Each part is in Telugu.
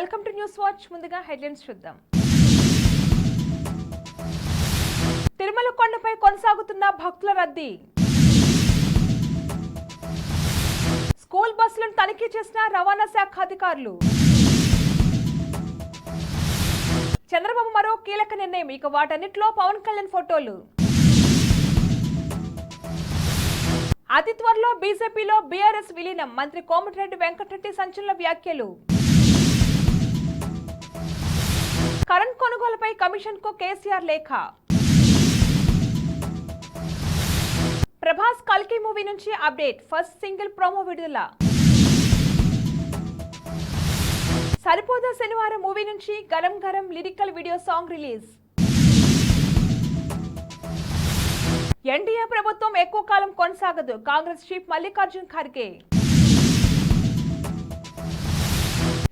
Welcome to News Watch. ముందుగా హెడ్లైన్స్ చూద్దాం. తిరుమల కొండపై కొనసాగుతున్న భక్తుల రద్దీ. స్కూల్ బస్సులను తనిఖీ చేసిన రవాణా శాఖ అధికారులు. చంద్రబాబు మరో కీలక నిర్ణయం ఇక వాటన్నిటిలో పవన్ కళ్యాణ్ ఫోటోలు. అతి త్వరలో బీజేపీలో బీఆర్ఎస్ విలీనం మంత్రి కోమటిరెడ్డి వెంకటరెడ్డి సంచలన వ్యాఖ్యలు. కరెంట్ కొనుగోలుపై కమిషన్కు కేసీఆర్ లేఖ. ప్రభాస్ కల్కి మూవీ నుంచి అప్డేట్ ఫస్ట్ సింగిల్ ప్రోమో విడుదల. సరిపోదా శనివారం మూవీ నుంచి Garam Garam lyrical video song release. NDA ప్రభుత్వం ఎక్కువ కాలం కొనసాగదు కాంగ్రెస్ చీఫ్ మల్లికార్జున్ ఖర్గే.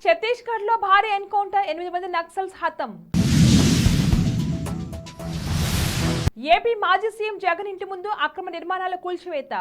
ఛత్తీస్గఢ్లో భారీ ఎన్కౌంటర్ ఎనిమిది మంది నక్సల్స్ హతం. ఏపీ మాజీ సీఎం జగన్ ఇంటి ముందు అక్రమ నిర్మాణాల కూల్చివేత.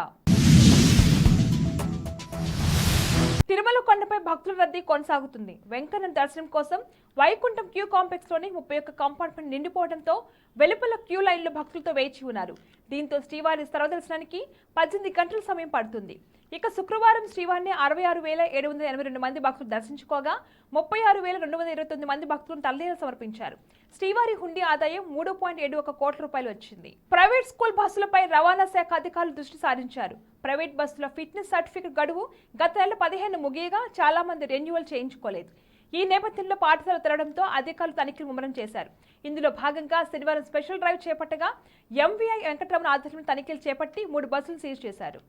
తిరుమల కొండపై భక్తుల రద్దీ కొనసాగుతుంది. వెంకన్న దర్శనం కోసం వైకుంఠం క్యూ కాంప్లెక్స్లోని ముప్పై ఒక్క కంపార్ట్మెంట్ నిండిపోవడంతో వెలుపల క్యూ లైన్లో భక్తులతో వేచి ఉన్నారు. దీంతో శ్రీవారి సర్వదర్శనానికి పద్దెనిమిది గంటల సమయం పడుతుంది. ఇక శుక్రవారం శ్రీవారిని అరవై ఆరు వేల ఏడు వందల ఎనభై రెండు మంది భక్తులు దర్శించుకోగా ముప్పై ఆరు వేల రెండు వందల ఇరవై తొమ్మిది మంది భక్తులను తల్లీలు సమర్పించారు. శ్రీవారి హుండీ ఆదాయం మూడు పాయింట్ ఏడు ఒక కోట్ల రూపాయలు వచ్చింది. ప్రైవేట్ స్కూల్ బస్సులపై రవాణా శాఖ అధికారులు దృష్టి సారించారు. ప్రైవేట్ బస్సుల ఫిట్నెస్ సర్టిఫికెట్ గడువు గత నెల పదిహేను ముగియగా చాలా మంది రెన్యువల్ చేయించుకోలేదు. ఈ నేపథ్యంలో పాఠశాల తెరవడంతో అధికారులు తనిఖీలు ముమ్మరం చేశారు. ఇందులో భాగంగా శనివారం స్పెషల్ డ్రైవ్ చేపట్టగా ఎంవీఐ వెంకటరమణ ఆధ్వర్యంలో తనిఖీలు చేపట్టి మూడు బస్సులు సీజ్ చేశారు.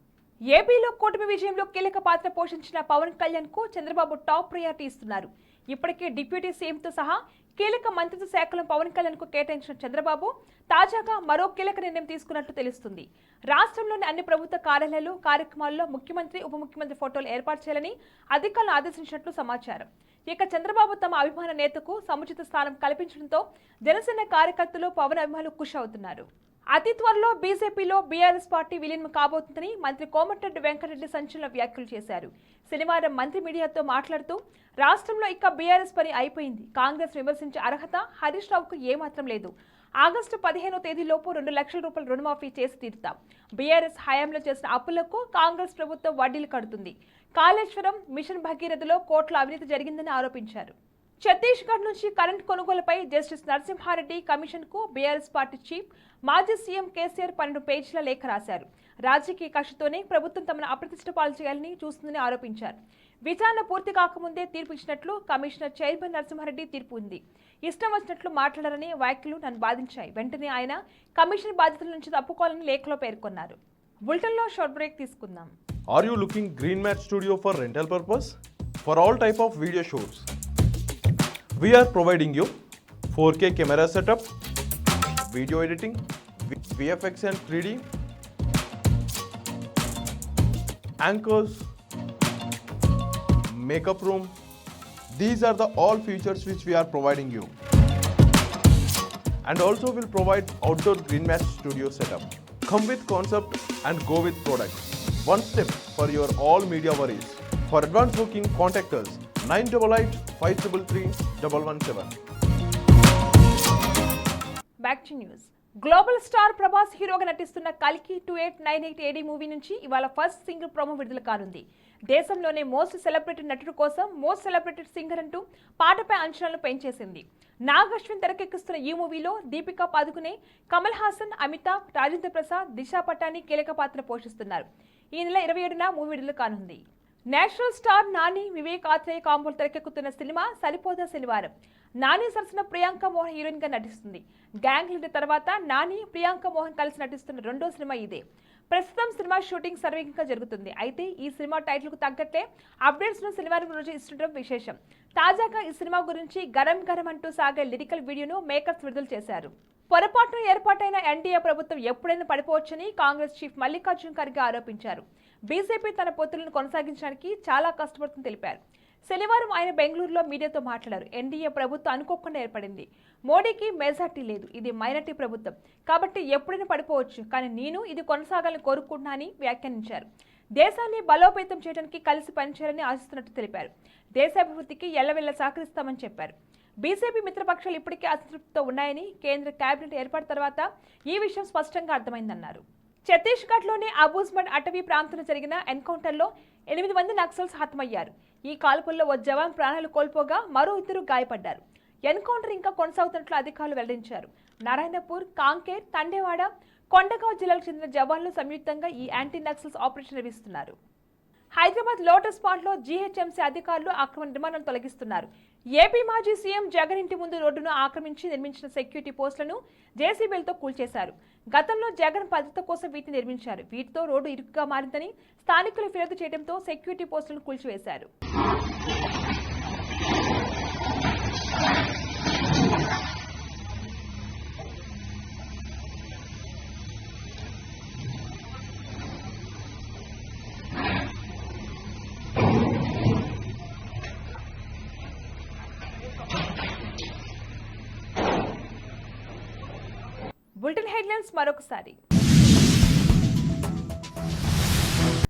ఏపీలో కూటమి విజయంలో కీలక పాత్ర పోషించిన పవన్ కళ్యాణ్కు చంద్రబాబు టాప్ ప్రయారిటీ ఇస్తున్నారు. ఇప్పటికే డిప్యూటీ సీఎంతో సహా కీలక మంత్రిత్వ శాఖలను పవన్ కళ్యాణ్కు కేటాయించిన చంద్రబాబు తాజాగా మరో కీలక నిర్ణయం తీసుకున్నట్లు తెలుస్తుంది. రాష్ట్రంలోని అన్ని ప్రభుత్వ కార్యాలయాలు కార్యక్రమాల్లో ముఖ్యమంత్రి ఉప ముఖ్యమంత్రి ఫోటోలు ఏర్పాటు చేయాలని అధికారులు ఆదేశించినట్లు సమాచారం. ఇక చంద్రబాబు తమ అభిమాన నేతకు సముచిత స్థానం కల్పించడంతో జనసేన కార్యకర్తలు పవన్ అభిమానులు ఖుషి అవుతున్నారు అతి త్వరలో బీజేపీలో బీఆర్ఎస్ పార్టీ విలీనం కాబోతుందని మంత్రి కోమటిరెడ్డి వెంకటరెడ్డి సంచలన వ్యాఖ్యలు చేశారు. శనివారం మంత్రి మీడియాతో మాట్లాడుతూ రాష్ట్రంలో ఇక బీఆర్ఎస్ పని అయిపోయింది. కాంగ్రెస్ విమర్శించే అర్హత హరీష్ రావుకు ఏమాత్రం లేదు. ఆగస్టు పదిహేనో తేదీలోపు రెండు లక్షల రూపాయల రుణమాఫీ చేసి తీరుతాం. బీఆర్ఎస్ హయాంలో చేసిన అప్పులకు కాంగ్రెస్ ప్రభుత్వం వడ్డీలు కడుతుంది. కాళేశ్వరం మిషన్ భగీరథలో కోట్ల అవినీతి జరిగిందని ఆరోపించారు. ఛత్తీస్గఢ్ నుంచి కరెంట్ కొనుగోలుపై జస్టిస్ నరసింహారెడ్డి కమిషన్కు బీఆర్ఎస్ పార్టీ చీఫ్ మాజీ సీఎం కేసీఆర్ పన్నెండు పేజీల లేఖ రాశారు. రాజకీయ కక్షతోనే ప్రభుత్వం తమను అప్రతిష్ట పాలు చేయాలని చూస్తుందని ఆరోపించారు. విచారణ పూర్తి కాకముందే తీర్పు ఇచ్చినట్లు కమిషనర్ చైర్మన్ నరసింహారెడ్డి తీర్పు ఉంది. ఇష్టం వచ్చినట్లు మాట్లాడారని వ్యాఖ్యలు నన్ను బాధించాయి. వెంటనే ఆయన కమిషన్ బాధ్యతల నుంచి తప్పుకోవాలని లేఖలో పేర్కొన్నారు. బులెటిన్లో షార్ట్ బ్రేక్ తీసుకుందాం. Are you looking green match studio for rental purpose for all type of video shows We are providing you 4K camera setup, video editing, VFX and 3D, anchors, makeup room. These are the all features which we are providing you. And also will provide outdoor green mat studio setup. Come with concept and go with product. One step for your all media worries. For advance booking, contact us 988 533 117. Back to news global star Prabhas హీరోగా నటిస్తున్న కల్కి two eight nine eight AD movie నుంచి ఇవాళ ఫస్ట్ సింగిల్ ప్రోమో విడుదల కానుంది. దేశంలోనే మోస్ట్ సెలబ్రేటెడ్ నటుడు కోసం మోస్ట్ సెలబ్రేటెడ్ సింగర్ అంటూ పాటపై అంచనాలు పెంచేసింది. నాగ్ అశ్విన్ తెరకెక్కిస్తున్న ఈ మూవీలో దీపికా పాదుకునే కమల్ హాసన్ అమితాబ్ రాజేంద్ర ప్రసాద్ దిశా పటాని కీలక పాత్ర పోషిస్తున్నారు. ఈ నెల ఇరవై ఏడున మూవీ విడుదల కానుంది. నేషనల్ స్టార్ నాని వివేక్ ఆత్రేయ కాంబోలు తెరకెక్కుతున్న సినిమా సరిపోదా శనివారం. నాని సరసన ప్రియాంక మోహన్ హీరోయిన్గా నటిస్తుంది. గ్యాంగ్ లీడర్ తర్వాత నాని ప్రియాంక మోహన్ కలిసి నటిస్తున్న రెండో సినిమా ఇదే. ప్రస్తుతం సినిమా షూటింగ్ సర్వేగంగా జరుగుతుంది. అయితే ఈ సినిమా టైటిల్కు తగ్గట్టే అప్డేట్స్ను శనివారం రోజు ఇస్తుండడం విశేషం. తాజాగా ఈ సినిమా గురించి గరం గరం అంటూ సాగే లిరికల్ వీడియోను మేకర్స్ విడుదల చేశారు. పొరపాటున ఏర్పాటైన ఎన్డీఏ ప్రభుత్వం ఎప్పుడైనా పడిపోవచ్చని కాంగ్రెస్ చీఫ్ మల్లికార్జున్ ఖర్గే ఆరోపించారు. బీజేపీ తన పొత్తులను కొనసాగించడానికి చాలా కష్టపడుతుందని తెలిపారు. శనివారం ఆయన బెంగళూరులో మీడియాతో మాట్లాడారు. ఎన్డీఏ ప్రభుత్వం అనుకోకుండా ఏర్పడింది. మోడీకి మెజార్టీ లేదు. ఇది మైనార్టీ ప్రభుత్వం. కాబట్టి ఎప్పుడైనా పడిపోవచ్చు. కానీ నేను ఇది కొనసాగాలని కోరుకుంటున్నా అని వ్యాఖ్యానించారు. దేశాన్ని బలోపేతం చేయడానికి కలిసి పనిచేయాలని ఆశిస్తున్నట్టు తెలిపారు. దేశాభివృద్ధికి ఎల్లవెల్ల సహకరిస్తామని చెప్పారు. బీజేపీ మిత్రపక్షాలు ఇప్పటికే అసంతృప్తితో ఉన్నాయని కేంద్ర కేబినెట్ ఏర్పాటు తర్వాత ఈ విషయం స్పష్టంగా అర్థమైందన్నారు. ఛత్తీస్గఢ్లోని అబూజ్మండ్ అటవీ ప్రాంతంలో జరిగిన ఎన్కౌంటర్లో ఎనిమిది మంది నక్సల్స్ హతమయ్యారు. ఈ కాల్పుల్లో ఓ జవాన్ ప్రాణాలు కోల్పోగా మరో ఇద్దరు గాయపడ్డారు. ఎన్కౌంటర్ ఇంకా కొనసాగుతున్నట్లు అధికారులు వెల్లడించారు. నారాయణపూర్ కాంకేర్ తండేవాడ కొండగావ్ జిల్లాలకు చెందిన జవాన్లు సంయుక్తంగా ఈ యాంటీ నక్సల్స్ ఆపరేషన్ నిర్వహిస్తున్నారు. హైదరాబాద్ లోటస్ పాండ్లో జీహెచ్ఎంసీ అధికారులు అక్రమ నిర్మాణం తొలగిస్తున్నారు. ఏపీ మాజీ సీఎం జగన్ ఇంటి ముందు రోడ్డును ఆక్రమించి నిర్మించిన సెక్యూరిటీ పోస్టులను జేసీబీలతో కూల్చేశారు. గతంలో జగన్ భద్రత కోసం వీటిని నిర్మించారు. వీటితో రోడ్డు ఇరుకుగా మారిందని స్థానికులు ఫిర్యాదు చేయడంతో సెక్యూరిటీ పోస్టులను కూల్చివేశారు. బులెటిన్ హెడ్లైన్స్ మరొకసారి.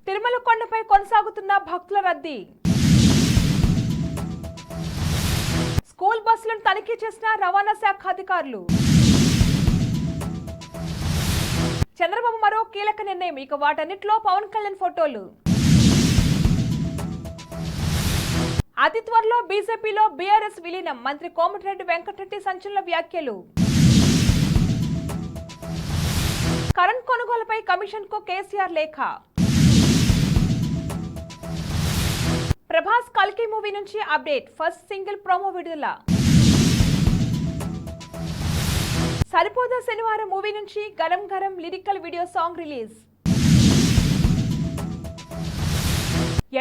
తిరుమల కొండపై కొనసాగుతున్న భక్తుల రద్దీ. స్కూల్ బస్సులను తనిఖీ చేసిన రవాణా శాఖ అధికారులు. చంద్రబాబు మరో కీలక నిర్ణయం ఇక వాటన్నిటిలో పవన్ కళ్యాణ్ ఫోటోలు. అతి త్వరలో బీజేపీలో బీఆర్ఎస్ విలీనం మంత్రి కోమటిరెడ్డి వెంకటరెడ్డి సంచలన వ్యాఖ్యలు. కరెంట్ కొనుగోలుపై కమిషన్కు కేసీఆర్ లేఖ. ప్రభాస్ కల్కి మూవీ నుంచి అప్డేట్ ఫస్ట్ సింగిల్ ప్రోమో విడుదల. సరిపోదా శనివారం మూవీ నుంచి Garam Garam lyrical video song release.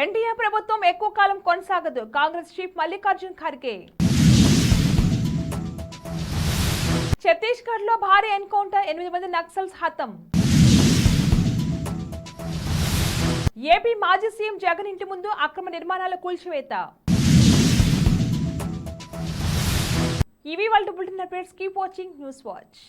NDA ప్రభుత్వం ఎక్కువ కాలం కొనసాగదు కాంగ్రెస్ చీఫ్ మల్లికార్జున్ ఖర్గే. ఛత్తీస్గఢ్లో భారీ ఎన్కౌంటర్ ఎనిమిది మంది నక్సల్స్ హతం. ఏపీ మాజీ సీఎం జగన్ ఇంటి ముందు అక్రమ నిర్మాణాల కూల్చివేత. ఇవి వాళ్ళ bulletin updates. Keep watching News Watch.